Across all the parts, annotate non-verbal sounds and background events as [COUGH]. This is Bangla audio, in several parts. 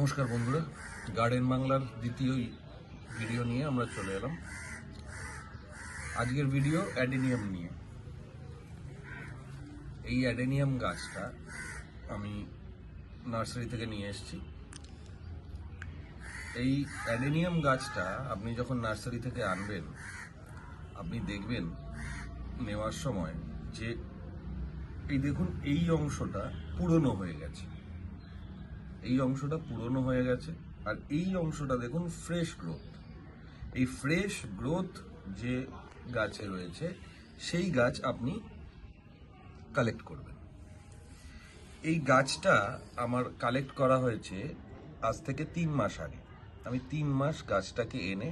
নমস্কার বন্ধুরা গার্ডেন বাংলার দ্বিতীয় ভিডিও নিয়ে আমরা চলে এলাম। আজকের ভিডিও অ্যাডেনিয়াম নিয়ে। এই অ্যাডেনিয়াম গাছটা আমি নার্সারি থেকে নিয়ে এসেছি। এই অ্যাডেনিয়াম গাছটা আপনি যখন নার্সারি থেকে আনবেন, আপনি দেখবেন নেওয়ার সময় যে, এই দেখুন, এই অংশটা পুরনো হয়ে গেছে। এই অংশটা পুরনো হয়ে গেছে, আর এই অংশটা দেখুন ফ্রেশ গ্রোথ এই ফ্রেশ গ্রোথ যে গাছে রয়েছে, সেই গাছ আপনি কালেক্ট করবেন। এই গাছটা আমার কালেক্ট করা হয়েছে আজ থেকে তিন মাস আগে। আমি তিন মাস গাছটাকে এনে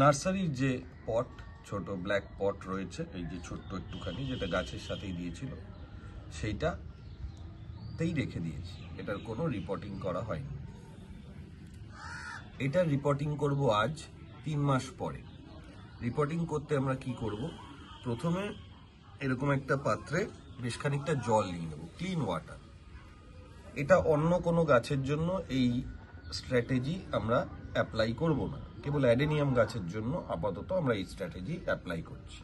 নার্সারির যে পট ছোট ব্ল্যাক পট রয়েছে, এই যে ছোট্ট একটুখানি, যেটা গাছের সাথেই দিয়েছিল, সেইটাতেই রেখে দিয়েছি। এটার কোনো রিপোর্টিং করা হয়নি। এটা রিপোর্টিং করব আজ, তিন মাস পরে। রিপোর্টিং করতে আমরা কি করব? প্রথমে এরকম একটা পাত্রে বেশ খানিকটা জল নিয়ে নেব ক্লিন ওয়াটার এটা অন্য কোনো গাছের জন্য এই স্ট্র্যাটেজি আমরা অ্যাপ্লাই করব না। কেবল অ্যাডেনিয়াম গাছের জন্য আপাতত আমরা এই স্ট্র্যাটেজি অ্যাপ্লাই করছি।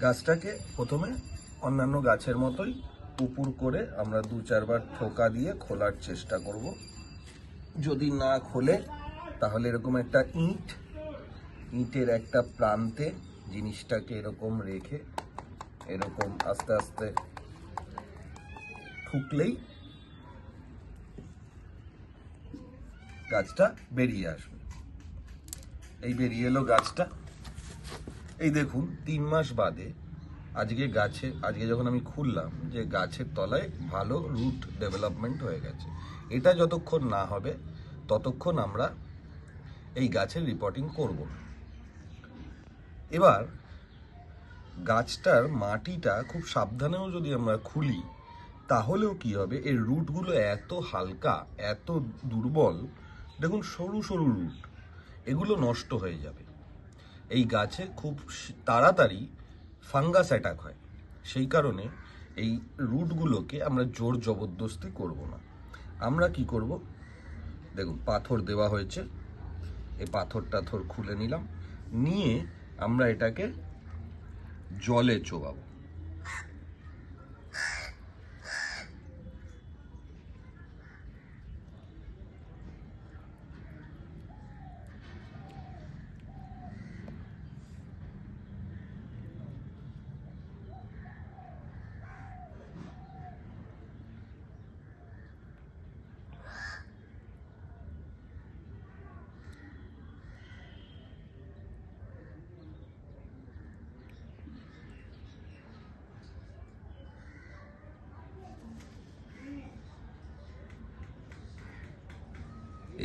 গাছটাকে প্রথমে অন্যান্য গাছের মতোই উপুর করে আমরা দু চারবার ঠোকা দিয়ে খোলার চেষ্টা করব। যদি না খোলে, তাহলে এরকম একটা ইট, ইটের একটা প্রান্তে জিনিসটাকে এরকম রেখে এরকম আস্তে আস্তে ঠুকলেই গাছটা বেরিয়ে আসবে। এই বেরিয়ে এলো গাছটা। এই দেখুন, তিন মাস বাদে আজকে গাছে, আজকে যখন আমি খুললাম যে গাছের তলায় ভালো রুট ডেভেলপমেন্ট হয়ে গেছে। এটা যতক্ষণ না হবে, ততক্ষণ আমরা এই গাছের রিপোর্টিং করব। এবার, গাছটার মাটিটা খুব সাবধানেও যদি আমরা খুলি, তাহলেও কি হবে? এর রুটগুলো এত হালকা, এত দুর্বল, দেখুন সরু সরু রুট এগুলো নষ্ট হয়ে যাবে। এই গাছে খুব তাড়াতাড়ি ফাঙ্গাস অ্যাটাক হয়। সেই কারণে এই রুটগুলোকে আমরা জোর জবরদস্তি করব না। আমরা কি করব? দেখুন, পাথর দেওয়া হয়েছে। এই পাথর টাথর খুলে নিলাম। নিয়ে আমরা এটাকে জলে চোবাবো।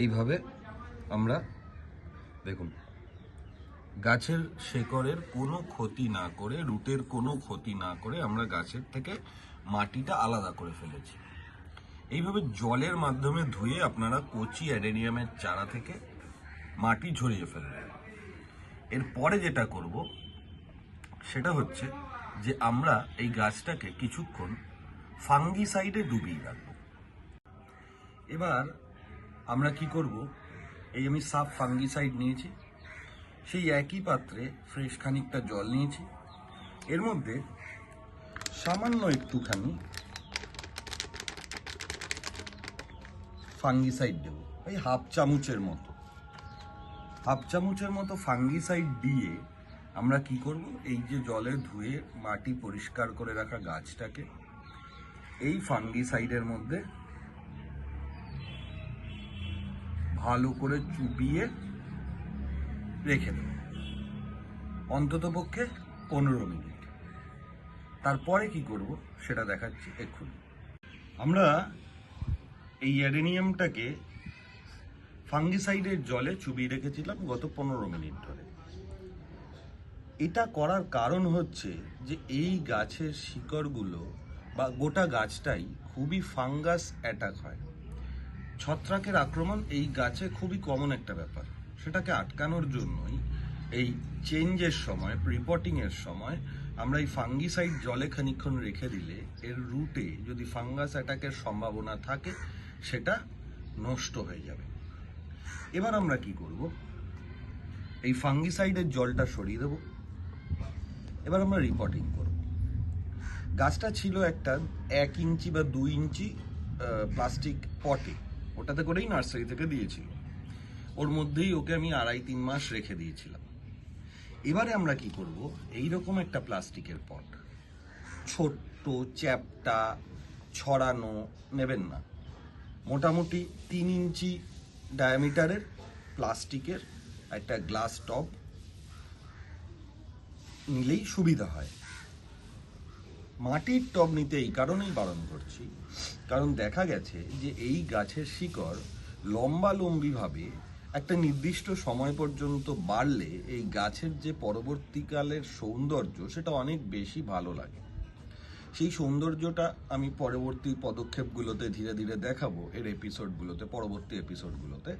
এইভাবে আমরা দেখুন, গাছের শেকড়ের কোনো ক্ষতি না করে, রুটের কোনো ক্ষতি না করে আমরা গাছের থেকে মাটিটা আলাদা করে ফেলেছি। এইভাবে জলের মাধ্যমে ধুয়ে আপনারা কচি অ্যাডেনিয়ামের চারা থেকে মাটি ঝরিয়ে ফেলবেন এরপরে যেটা করব, সেটা হচ্ছে যে আমরা এই গাছটাকে কিছুক্ষণ ফাঙ্গিসাইডে ডুবিয়ে রাখব। এবার আমরা কি করব? এই আমি সাফ ফাঙ্গিসাইড নিয়েছি। সেই একই পাত্রে ফ্রেশ খানিকটা জল নিয়েছি। এর মধ্যে সামান্য একটুখানি ফাঙ্গিসাইড দেবো। এই হাফ চামচের মতো। হাফ চামচের মতো ফাঙ্গিসাইড দিয়ে আমরা কি করব? এই যে জলে ধুয়ে মাটি পরিষ্কার করে রাখা গাছটাকে, এই ফাঙ্গিসাইডের মধ্যে ভালো করে চুপিয়ে রেখে দেব। অন্তত পক্ষে পনেরো মিনিট। তারপরে কি করব সেটা দেখাচ্ছি এক্ষুনি। আমরা এই অ্যাডেনিয়ামটাকে ফাঙ্গিসাইডের জলে চুবিয়ে রেখেছিলাম গত পনেরো মিনিট ধরে। এটা করার কারণ হচ্ছে যে এই গাছের শিকড়গুলো বা গোটা গাছটাই খুবই ফাঙ্গাস অ্যাটাক হয়। ছত্রাকের আক্রমণ এই গাছে খুবই কমন একটা ব্যাপার। সেটাকে আটকানোর জন্যই এই চেঞ্জের সময় রিপোর্টিং এর সময় আমরা এই ফাঙ্গিসাইড জলে খানিকক্ষণ রেখে দিলে এর রুটে যদি ফাঙ্গাস অ্যাটাকের সম্ভাবনা থাকে, সেটা নষ্ট হয়ে যাবে। এবার আমরা কি করব? এই ফাঙ্গিসাইডের জলটা সরিয়ে দেব। এবার আমরা রিপোর্টিং করব। গাছটা ছিল একটা এক ইঞ্চি বা দুই ইঞ্চি প্লাস্টিক পটে ওটাতে করেই নার্সারি থেকে দিয়েছিল। ওর মধ্যেই ওকে আমি আড়াই তিন মাস রেখে দিয়েছিলাম। এবারে আমরা কি করব? এই রকম একটা প্লাস্টিকের পট। ছোট্ট, চ্যাপটা, ছড়ানো, নেবেন না। মোটামুটি তিন ইঞ্চি ডায়ামিটারের প্লাস্টিকের একটা গ্লাস টপ নিলেই সুবিধা হয়। মাটির টব নিতে এই কারণেই বারণ করছি। কারণ দেখা গেছে যে এই গাছের শিকড় লম্বালম্বিভাবে একটা নির্দিষ্ট সময় পর্যন্ত বাড়লে এই গাছের যে পরবর্তীকালের সৌন্দর্য, সেটা অনেক বেশি ভালো লাগে। সেই সৌন্দর্যটা আমি পরবর্তী পদক্ষেপগুলোতে ধীরে ধীরে দেখাবো, এর এপিসোডগুলোতে পরবর্তী এপিসোডগুলোতে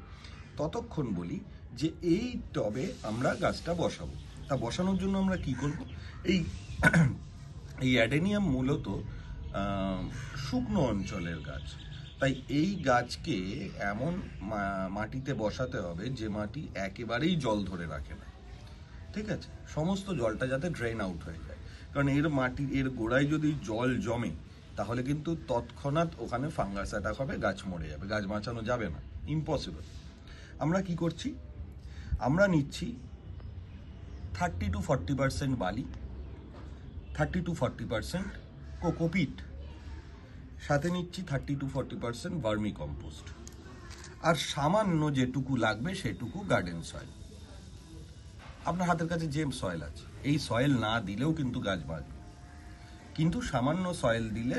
ততক্ষণ বলি যে এই টবে আমরা গাছটা বসাবো। তা বসানোর জন্য আমরা কি করব? এই [CLEARS THROAT] এই অ্যাডেনিয়াম মূলত শুকনো অঞ্চলের গাছ। তাই এই গাছকে এমন মাটিতে বসাতে হবে যে মাটি একেবারেই জল ধরে রাখে না। ঠিক আছে? সমস্ত জলটা যাতে ড্রেন আউট হয়ে যায়। কারণ এর মাটি, এর গোড়ায় যদি জল জমে, তাহলে কিন্তু তৎক্ষণাৎ ওখানে ফাঙ্গাস অ্যাটাক হবে, গাছ মরে যাবে, গাছ বাঁচানো যাবে না। ইম্পসিবল আমরা কি করছি? আমরা নিচ্ছি থার্টি টু ফর্টি পার্সেন্ট বালি thirty to forty percent cocopeat. সাথে নিচ্ছি thirty to forty percent vermicompost. আর সামান্য যেটুকু লাগবে সেটুকু গার্ডেন সয়েল আপনার হাতের কাছে যে সয়েল আছে, এই সয়েল না দিলেও কিন্তু গাছ বাঁচবে। কিন্তু সামান্য সয়েল দিলে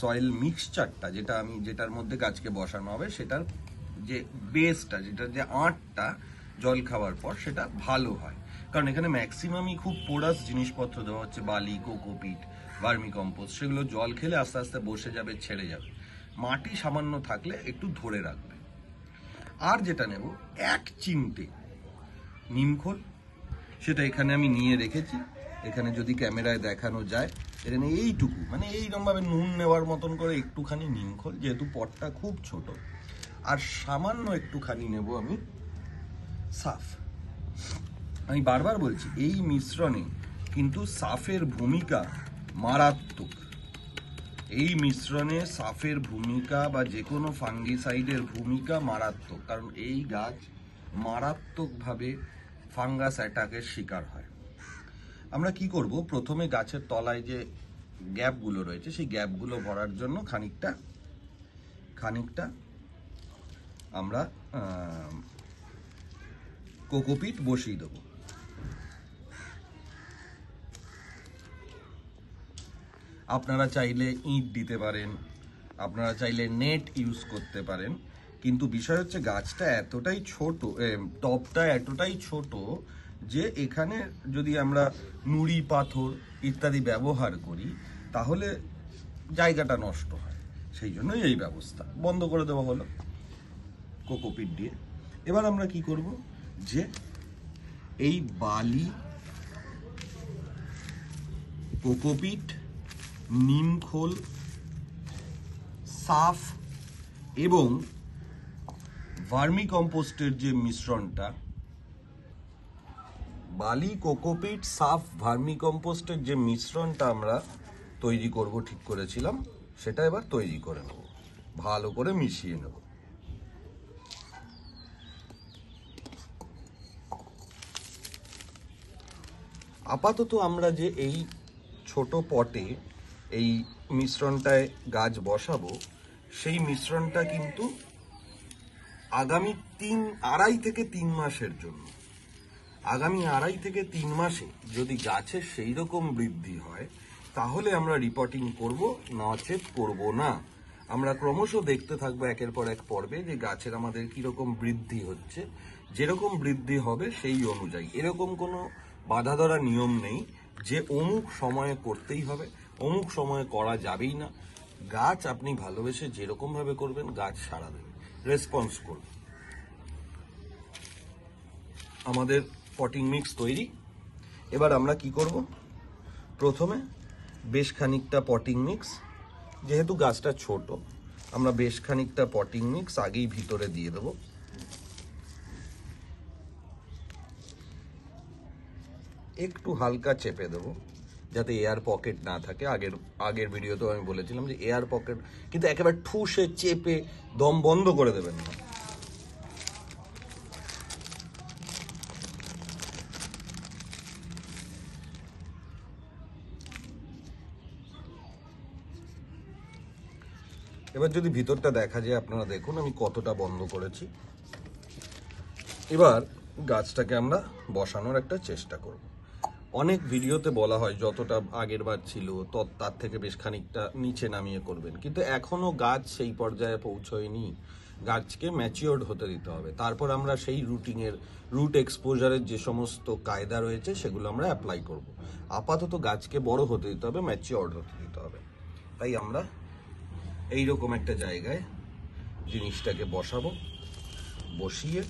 সয়েল মিক্সচারটা যেটা আমি, যেটার মধ্যে গাছকে বসানো হবে, সেটার যে বেসটা যেটা যে আঁটটা জল খাওয়ার পর, সেটা ভালো হয়। কারণ এখানে ম্যাক্সিমামই খুব পোরাস জিনিসপত্র দেওয়া হচ্ছে, বালি, কোকোপিট ভার্মি কম্পোস্ট, সেগুলো জল খেলে আস্তে আস্তে বসে যাবে, ছেড়ে যাবে। মাটি সামান্য থাকলে একটু ধরে রাখবে। আর যেটা নেব, এক চিমটে নিমখোল সেটা এখানে আমি নিয়ে রেখেছি। এখানে যদি ক্যামেরায় দেখানো যায়, এখানে এইটুকু মানে এইরকমভাবে নুন নেওয়ার মতন করে একটুখানি নিমখোল যেহেতু পটটা খুব ছোট। আর সামান্য একটুখানি নেব আমি সাফ। আমি বারবার বলছি, এই মিশ্রণে কিন্তু সাফের ভূমিকা মারাত্মক। এই মিশ্রণে সাফের ভূমিকা বা যে কোনো ফাঙ্গিসাইডের ভূমিকা মারাত্মক, কারণ এই গাছ মারাত্মকভাবে ফাঙ্গাস অ্যাটাকের শিকার হয়। আমরা কি করব? প্রথমে গাছের তলায় যে গ্যাপগুলো রয়েছে, সেই গ্যাপগুলো ভরার জন্য খানিকটা খানিকটা আমরা কোকোপিট বসিয়ে দেবো। আপনারা চাইলে ইট দিতে পারেন আপনারা চাইলে নেট ইউজ করতে পারেন কিন্তু বিষয় হচ্ছে গাছটা এতটাই ছোট এ, টবটা এতটাই ছোট যে এখানে যদি আমরা নুড়ি পাথর ইত্যাদি ব্যবহার করি তাহলে জায়গাটা নষ্ট হয়। সেই জন্যই এই ব্যবস্থা। বন্ধ করে দেওয়া হলো কোকোপিট দিয়ে। এবার আমরা কি করব? যে এই বালি কোকোপিট নিমখোল সাফ এবং ভার্মি কম্পোস্টের যে মিশ্রণটা, বালি, কোকোপিট, সাফ ভার্মি কম্পোস্টের যে মিশ্রণটা আমরা তৈরি করব, ঠিক করেছিলাম, সেটা এবার তৈরি করে নেব। ভালো করে মিশিয়ে নেব। আপাতত আমরা যে এই ছোট পটে এই মিশ্রণটায় গাছ বসাবো, সেই মিশ্রণটা কিন্তু আগামী তিন, আড়াই থেকে তিন মাসের জন্য। আগামী আড়াই থেকে তিন মাসে যদি গাছের সেই রকম বৃদ্ধি হয়, তাহলে আমরা রিপোর্টিং করব নচেত করব না। আমরা ক্রমশ দেখতে থাকব একের পর এক পর্বে যে গাছের আমাদের কীরকম বৃদ্ধি হচ্ছে। যেরকম বৃদ্ধি হবে সেই অনুযায়ী। এরকম কোনো বাধা ধরা নিয়ম নেই যে অমুক সময়ে করতেই হবে। অমুক সময়ে করা যাবেই না। গাছ আপনি ভালোবেসে যেরকম ভাবে করবেন, গাছ সাড়া দেবে। রেসপন্স করবে আমাদের পটিং মিক্স তৈরি। এবার আমরা কি করব? প্রথমে বেশ খানিকটা পটিং মিক্স যেহেতু গাছটা ছোট, আমরা বেশ খানিকটা পটিং মিক্স আগেই ভিতরে দিয়ে দেবো। একটু হালকা চেপে দেবো। যাতে এয়ার পকেট না থাকে। আগের আগের ভিডিওতেও আমি বলেছিলাম যে এয়ার পকেট কিন্তু একেবারে ঠুসে, চেপে, দম বন্ধ করে দেবেন না। এবার যদি ভিতরটা দেখা যায়, আপনারা দেখুন আমি কতটা বন্ধ করেছি। এবার গাছটাকে আমরা বসানোর একটা চেষ্টা করব। অনেক ভিডিওতে বলা হয়, যতটা আগের বার ছিল, তত তার থেকে বেশ খানিকটা নিচে নামিয়ে করবেন। কিন্তু এখনও গাছ সেই পর্যায়ে পৌঁছয়নি। গাছকে ম্যাচিওর্ড হতে দিতে হবে। তারপর আমরা সেই রুটিংয়ের রুট এক্সপোজারের যে সমস্ত কায়দা রয়েছে, সেগুলো আমরা অ্যাপ্লাই করব। আপাতত গাছকে বড় হতে দিতে হবে ম্যাচিওর্ড হতে দিতে হবে। তাই আমরা এইরকম একটা জায়গায় জিনিসটাকে বসাবো, বসিয়ে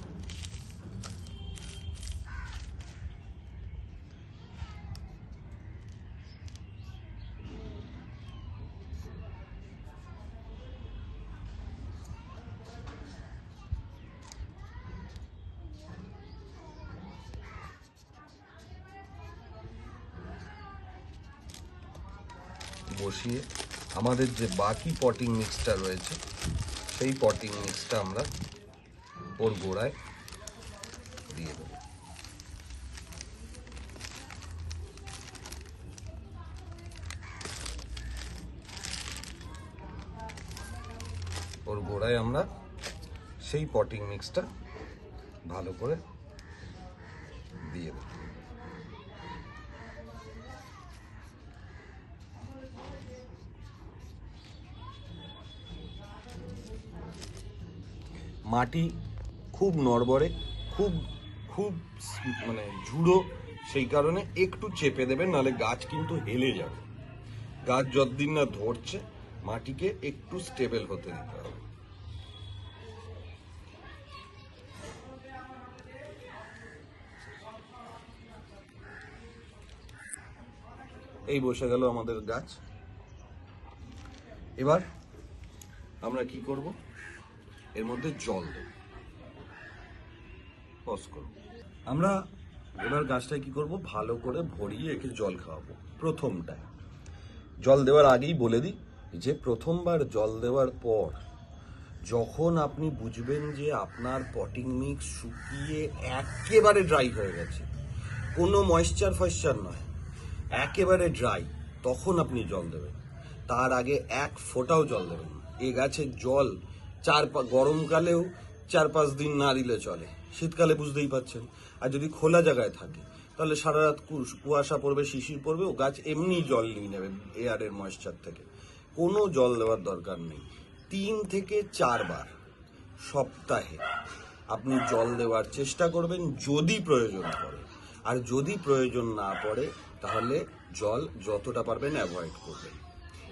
বসিয়ে আমাদের যে বাকি পটিং মিক্সটা রয়েছে, সেই পটিং মিক্সটা আমরা ওর গোড়ায় দিয়ে দেবো। ওর গোড়ায় আমরা সেই পটিং মিক্সটা ভালো করে দিয়ে দেবো। মাটি খুব নড়বড়ে, খুব খুব মানে ঝুড়ো, সেই কারণে একটু চেপে দেবেন নাহলে গাছ কিন্তু হেলে যাবে। গাছ যতদিন না ধরছে, মাটিকে একটু স্টেবল হতে দিতে হবে। এই বসে গেল আমাদের গাছ। এবার আমরা কি করব? এর মধ্যে জল দেব। পজ আমরা এবার গাছটায় কি করব? ভালো করে ভরিয়ে একে জল খাওয়াবো, প্রথমটায়। জল দেওয়ার আগেই বলে দিই যে, প্রথমবার জল দেওয়ার পর যখন আপনি বুঝবেন যে আপনার পটিং মিক্স শুকিয়ে একেবারে ড্রাই হয়ে গেছে, কোনো ময়েশ্চার ফয়েশ্চার নয়, একেবারে ড্রাই তখন আপনি জল দেবেন। তার আগে এক ফোঁটাও জল দেবেন এ গাছের জল চার গরমকালেও চার পাঁচ দিন না দিলে চলে। শীতকালে বুঝতেই পাচ্ছেন আর যদি খোলা জায়গায় থাকে, তাহলে সারা রাত কুয়াশা পড়বে, শিশির পড়বে, ও গাছ এমনি জল নিয়ে নেবে এয়ারের ময়েশ্চার থেকে। কোনো জল দেওয়ার দরকার নেই। তিন থেকে চারবার সপ্তাহে আপনি জল দেওয়ার চেষ্টা করবেন যদি প্রয়োজন পড়ে। আর যদি প্রয়োজন না পড়ে, তাহলে জল যতটা পারবেন অ্যাভয়েড করবেন।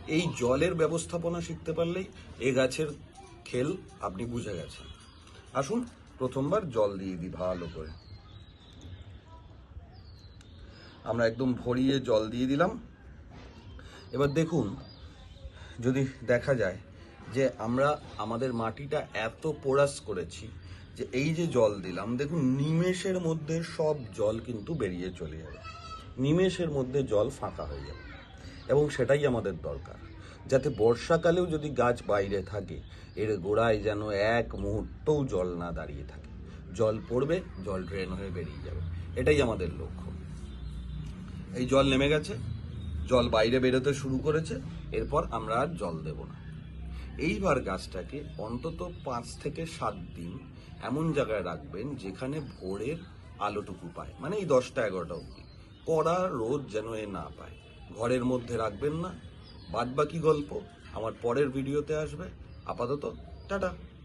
এই জলের ব্যবস্থাপনা শিখতে পারলেই এ গাছের খেল আপনি বুঝে গেছেন। আসুন প্রথমবার জল দিয়ে দিই ভালো করে। আমরা একদম ভরিয়ে জল দিয়ে দিলাম। এবার দেখুন, যদি দেখা যায় যে আমরা আমাদের মাটিটা এত পোরাস করেছি যে এই যে জল দিলাম, দেখুন নিমেষের মধ্যে সব জল কিন্তু বেরিয়ে চলে যাবে। নিমেষের মধ্যে জল ফাঁকা হয়ে যাবে। এবং সেটাই আমাদের দরকার। যাতে বর্ষাকালেও যদি গাছ বাইরে থাকে, এর গোড়ায় যেন এক মুহূর্তও জল না দাঁড়িয়ে থাকে। জল পড়বে, জল ড্রেন হয়ে বেরিয়ে যাবে। এটাই আমাদের লক্ষ্য। এই জল নেমে গেছে, জল বাইরে বেরোতে শুরু করেছে, এরপর আমরা আর জল দেব না। এইবার গাছটাকে অন্তত পাঁচ থেকে সাত দিন এমন জায়গায় রাখবেন যেখানে ভোরের আলোটুকু পায়। মানে এই দশটা এগারোটা অবধি। কড়া রোদ যেন এ না পায়। ঘরের মধ্যে রাখবেন না বাদ বাকি গল্প আমার পরের ভিডিওতে আসবে। আপাতত টাটা।